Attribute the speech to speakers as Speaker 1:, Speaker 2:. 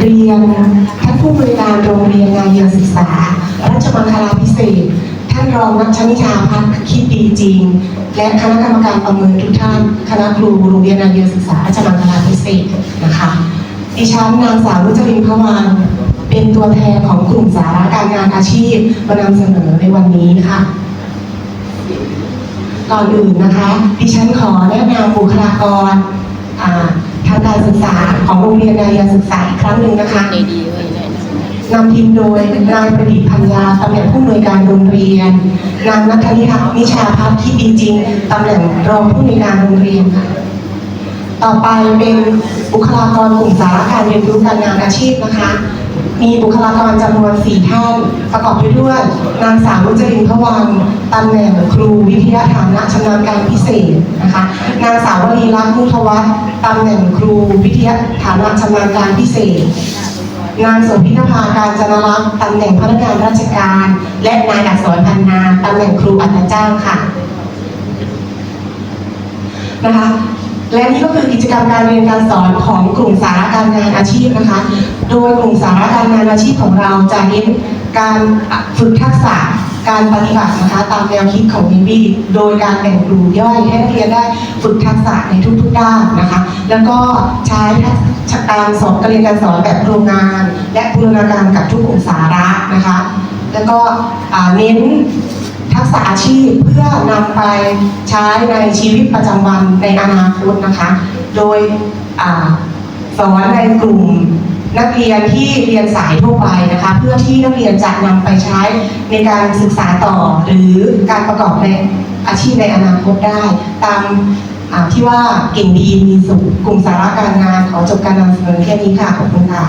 Speaker 1: เรียนท่านผู้บริการโรงเรียนงานเยียศึกษารัชมังคลาพิเศษท่านรองนักชนิชาพัฒน์คิดดีจริง และคณะกรรมการประเมินทุกท่านคณะครูโรงเรียนงานเยียศึกษารัชมังคลาพิเศษนะคะดิฉันนางสาวรุจรินพวันเป็นตัวแทนของกลุ่มสาระการงานอาชีพมานำเสนอในวันนี้ค่ะก่อนอื่นนะคะ ดิฉันขอแนะนำบุคลากรอ่า ทางการศึกษาของโรงเรียนนายศึกษาอีกครั้งหนึ่งนะคะ
Speaker 2: ในดีไว้แนะนำ
Speaker 1: นำทีมโดยนายประดิษฐ์พัญญาตำแหน่งผู้อำนวยการโรงเรียน นางนัทนิทักษ์นิชาพัฒน์คิดดีจริงตำแหน่งรองผู้อำนวยการโรงเรียนค่ะ ต่อไปเป็นบุคลากรกลุ่มสาระการเรียนรู้การงานอาชีพนะคะ มีบุคลากรจำนวนสี่ท่าน ประกอบไปด้วย นางสาวรุจรินทร์พวันตำแหน่งครูวิทยาฐานะชำนาญการพิเศษนะคะ นางสาววลีรักษ์มุทวัฒน์ตำแหน่งครูวิทยาฐานะชำนาญการพิเศษนางโสภินภาการจนรักษ์ตำแหน่งพนักงานราชการ และนายอักษรพันนาตำแหน่งครูอัตจ้างค่ะนะคะ และนี่ก็คือกิจกรรมการเรียนการสอนของกลุ่มสาระการงานอาชีพนะคะ โดยกลุ่มสาระการงานอาชีพของเราจะเน้นการฝึกทักษะการปฏิบัตินะคะตามแนวคิดของนิบีโดยการแบ่งกลุ่มย่อยให้นักเรียนได้ฝึกทักษะในทุกๆด้านนะคะ แล้วก็ใช้ทักษะการสอนการเรียนการสอนแบบโรงงาน และบูรณาการกับทุกกลุ่มสาระนะคะ แล้วก็เน้น ทักษะอาชีพเพื่อนำไปใช้ในชีวิตประจำวันในอนาคตนะคะ โดยอสอนในกลุ่มนักเรียนที่เรียนสายทั่วไปนะคะ เพื่อที่นักเรียนจะนำไปใช้ในการศึกษาต่อหรือการประกอบในอาชีพในอนาคตได้ ตามที่ว่าเก่งดีมีสุขกลุ่มสาระการงานขอจบการนำเสนอแค่นี้ค่ะขอบคุณค่ะ